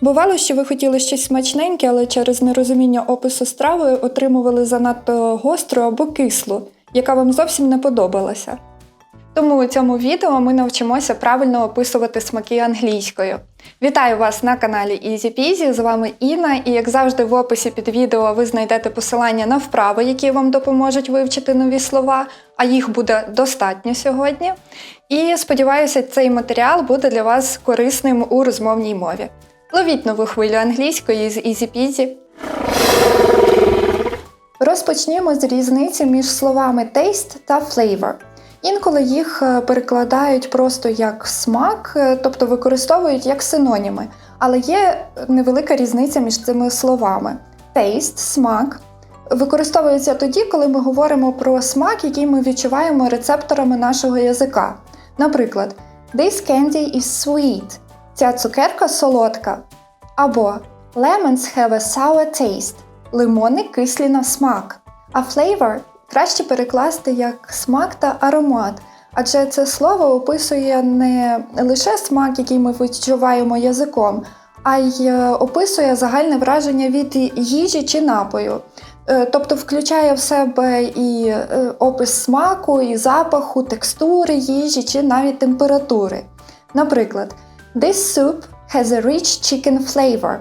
Бувало, що ви хотіли щось смачненьке, але через нерозуміння опису страви отримували занадто гостру або кислу, яка вам зовсім не подобалася. Тому у цьому відео ми навчимося правильно описувати смаки англійською. Вітаю вас на каналі Easy Peasy, з вами Інна, і як завжди, в описі під відео ви знайдете посилання на вправи, які вам допоможуть вивчити нові слова, а їх буде достатньо сьогодні. І сподіваюся, цей матеріал буде для вас корисним у розмовній мові. Ловіть нову хвилю англійської з Peasy. Розпочнімо з різниці між словами taste та flavor. Інколи їх е, перекладають просто як смак, е, тобто використовують як синоніми. Але є невелика різниця між цими словами. Taste – смак використовується тоді, коли ми говоримо про смак, який ми відчуваємо рецепторами нашого язика. Наприклад, This candy is sweet. Ця цукерка солодка. Або Lemons have a sour taste. Лимони кислі на смак. А flavor краще перекласти як смак та аромат, адже це слово описує не лише смак, який ми відчуваємо язиком, а й е, описує загальне враження від їжі чи напою. Е, Тобто включає в себе і е, опис смаку, і запаху, текстури їжі чи навіть температури. Наприклад, This soup has a rich chicken flavor.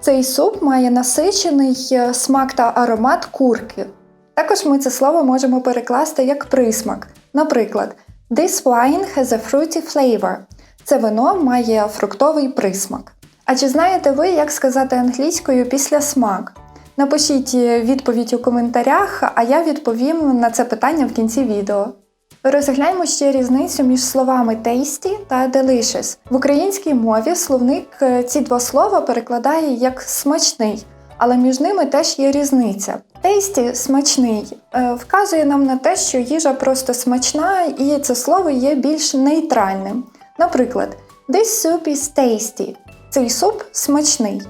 Цей суп має насичений е, смак та аромат курки. Також ми це слово можемо перекласти як присмак. Наприклад, This wine has a fruity flavor. Це вино має фруктовий присмак. А чи знаєте ви, як сказати англійською після смак? Напишіть відповідь у коментарях, а я відповім на це питання в кінці відео. Розгляньмо ще різницю між словами tasty та delicious. В українській мові словник е, ці два слова перекладає як смачний, але між ними теж є різниця. Tasty – смачний е, вказує нам на те, що їжа просто смачна, і це слово є більш нейтральним. Наприклад, This soup is tasty. Цей суп смачний.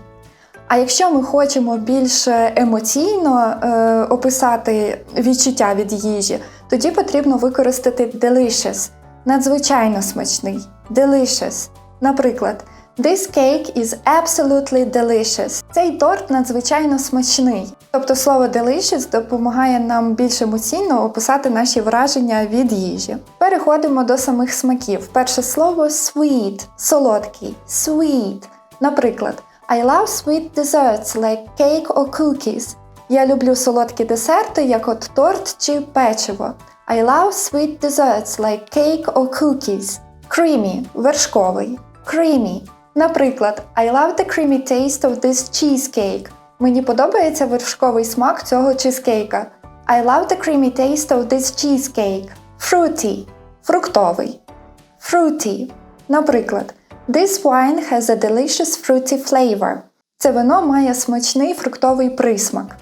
А якщо ми хочемо більш емоційно е, описати відчуття від їжі, тоді потрібно використати delicious – надзвичайно смачний. Delicious. Наприклад, This cake is absolutely delicious. Цей торт надзвичайно смачний. Тобто слово delicious допомагає нам більш емоційно описати наші враження від їжі. Переходимо до самих смаків. Перше слово sweet солодкий. Sweet. Наприклад, I love sweet desserts like cake or cookies. Я люблю солодкі десерти, як от торт чи печиво. I love sweet desserts like cake or cookies. Creamy – вершковий. Creamy. Наприклад, I love the creamy taste of this cheesecake. Мені подобається вершковий смак цього чизкейка. I love the creamy taste of this cheesecake. Fruity – фруктовий. Fruity. Наприклад, This wine has a delicious fruity flavor. Це вино має смачний фруктовий присмак.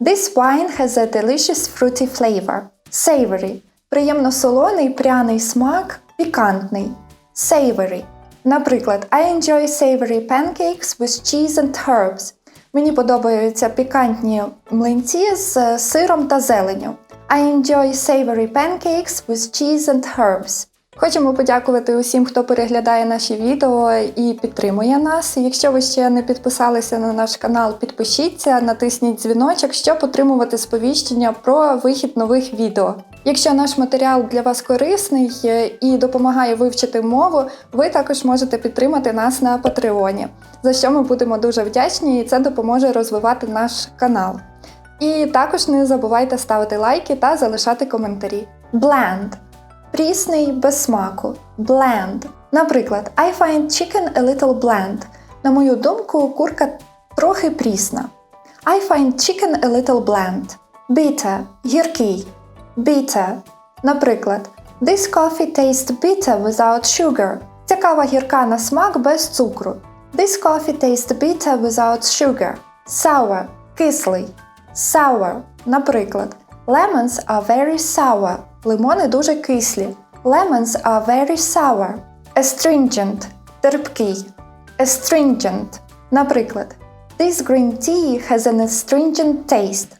This wine has a delicious fruity flavor. Savory – приємно солоний пряний смак, пікантний. Savory. Наприклад, I enjoy savory pancakes with cheese and herbs. Мені подобаються пікантні млинці з сиром та зеленню. I enjoy savory pancakes with cheese and herbs. Хочемо подякувати усім, хто переглядає наші відео і підтримує нас. Якщо ви ще не підписалися на наш канал, підпишіться, натисніть дзвіночок, щоб отримувати сповіщення про вихід нових відео. Якщо наш матеріал для вас корисний і допомагає вивчити мову, ви також можете підтримати нас на Патреоні, за що ми будемо дуже вдячні, і це допоможе розвивати наш канал. І також не забувайте ставити лайки та залишати коментарі. Bland Прісний без смаку. Bland. Наприклад, I find chicken a little bland. На мою думку, курка трохи прісна. I find chicken a little bland. Bitter – гіркий. Bitter. Наприклад, This coffee tastes bitter without sugar. Ця кава гірка на смак без цукру. This coffee tastes bitter without sugar. Sour – кислий. Sour. Наприклад, Lemons are very sour. Лимони дуже кислі. Lemons are very sour. Astringent – терпкий. Astringent. Наприклад, This green tea has an astringent taste.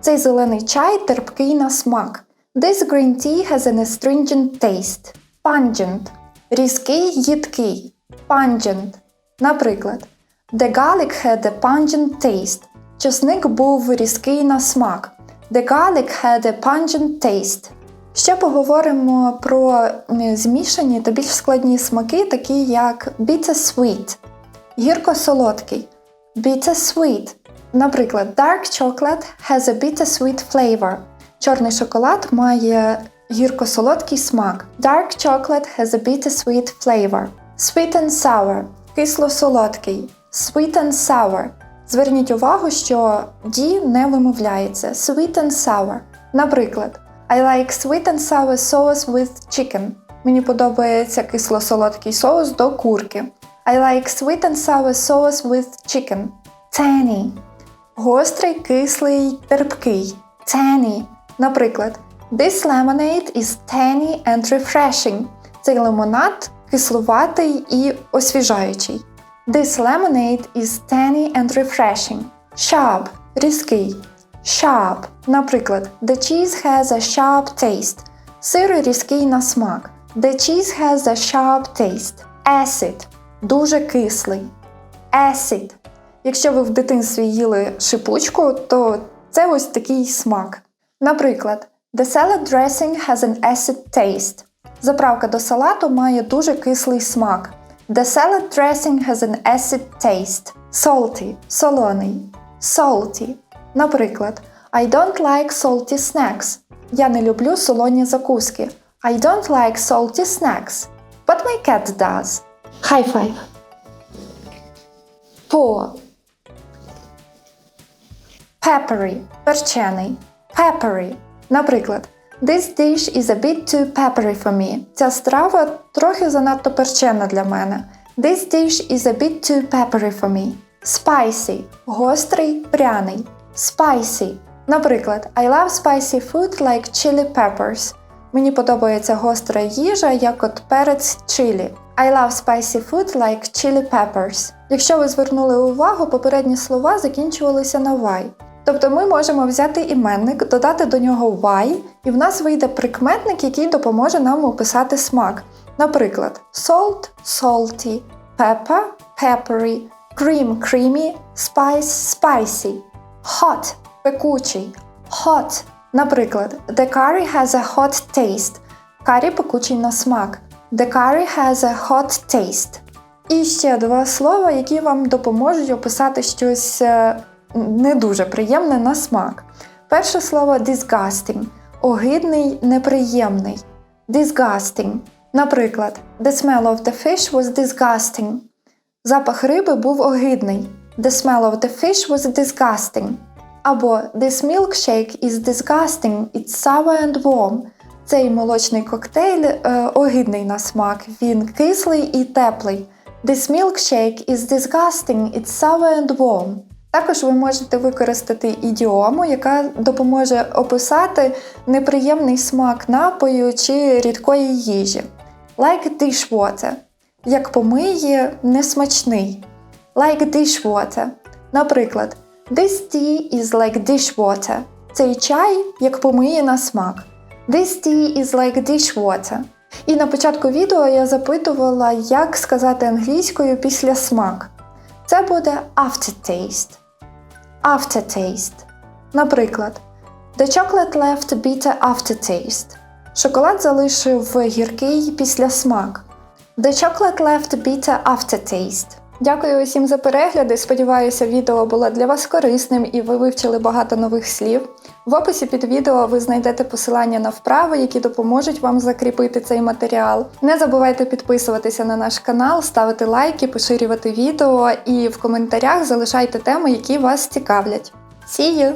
Цей зелений чай терпкий на смак. This green tea has an astringent taste. Pungent – різкий, їдкий. Pungent. Наприклад, The garlic had a pungent taste. Чесник був різкий на смак. The garlic had a pungent taste. Ще поговоримо про змішані та більш складні смаки, такі як bitter sweet, гірко-солодкий, bitter sweet. Наприклад, dark chocolate has a bitter sweet flavor. Чорний шоколад має гірко-солодкий смак. Dark chocolate has a bitter sweet flavor. Sweet and sour кисло-солодкий. Sweet and sour. Зверніть увагу, що D не вимовляється. Sweet and sour. Наприклад, I like sweet and sour sauce with chicken. Мені подобається кисло-солодкий соус до курки. I like sweet and sour sauce with chicken. Tangy. Гострий, кислий, терпкий. Tangy. Наприклад, This lemonade is tangy and refreshing. Цей лимонад кислуватий і освіжаючий. This lemonade is tangy and refreshing. Sharp – різкий. Sharp. Наприклад, The cheese has a sharp taste. Сир різкий на смак. The cheese has a sharp taste. Acid – дуже кислий. Acid. Якщо ви в дитинстві їли шипучку, то це ось такий смак. Наприклад, The salad dressing has an acid taste. Заправка до салату має дуже кислий смак. The salad dressing has an acid taste. Salty – солоний. Salty. Наприклад, I don't like salty snacks. Я не люблю солоні закуски. I don't like salty snacks. But my cat does. High five. Poor. Peppery – перчений. Peppery. Наприклад, This dish is a bit too peppery for me. Ця страва трохи занадто перчена для мене. This dish is a bit too peppery for me. Spicy – гострий, пряний. Spicy. Наприклад, I love spicy food like chili peppers. Мені подобається гостра їжа, як от перець чилі. I love spicy food like chili peppers. Якщо ви звернули увагу, попередні слова закінчувалися на y. Тобто ми можемо взяти іменник, додати до нього y, і в нас вийде прикметник, який допоможе нам описати смак. Наприклад, salt salty, pepper peppery, cream creamy, spice spicy, hot пекучий, hot. Наприклад, the curry has a hot taste. Карі пекучий на смак. The curry has a hot taste. І ще два слова, які вам допоможуть описати щось е, не дуже приємне на смак. Перше слово disgusting огидний, неприємний. Disgusting. Наприклад, The smell of the fish was disgusting. Запах риби був огидний. The smell of the fish was disgusting. Або This milkshake is disgusting, it's sour and warm. Цей молочний коктейль е, огидний на смак. Він кислий і теплий. This milkshake is disgusting, it's sour and warm. Також ви можете використати ідіому, яка допоможе описати неприємний смак напою чи рідкої їжі. Like dishwater. Як помиє, несмачний. Like dishwater. Наприклад, This tea is like dishwater. Цей чай як помиє на смак. This tea is like dishwater. І на початку відео я запитувала, як сказати англійською після смак. Це буде aftertaste. Aftertaste. Наприклад, The chocolate left bitter aftertaste. Шоколад залишив гіркий післясмак. The chocolate left bitter aftertaste. Дякую усім за перегляди. Сподіваюся, відео було для вас корисним і ви вивчили багато нових слів. В описі під відео ви знайдете посилання на вправи, які допоможуть вам закріпити цей матеріал. Не забувайте підписуватися на наш канал, ставити лайки, поширювати відео і в коментарях залишайте теми, які вас цікавлять. See you!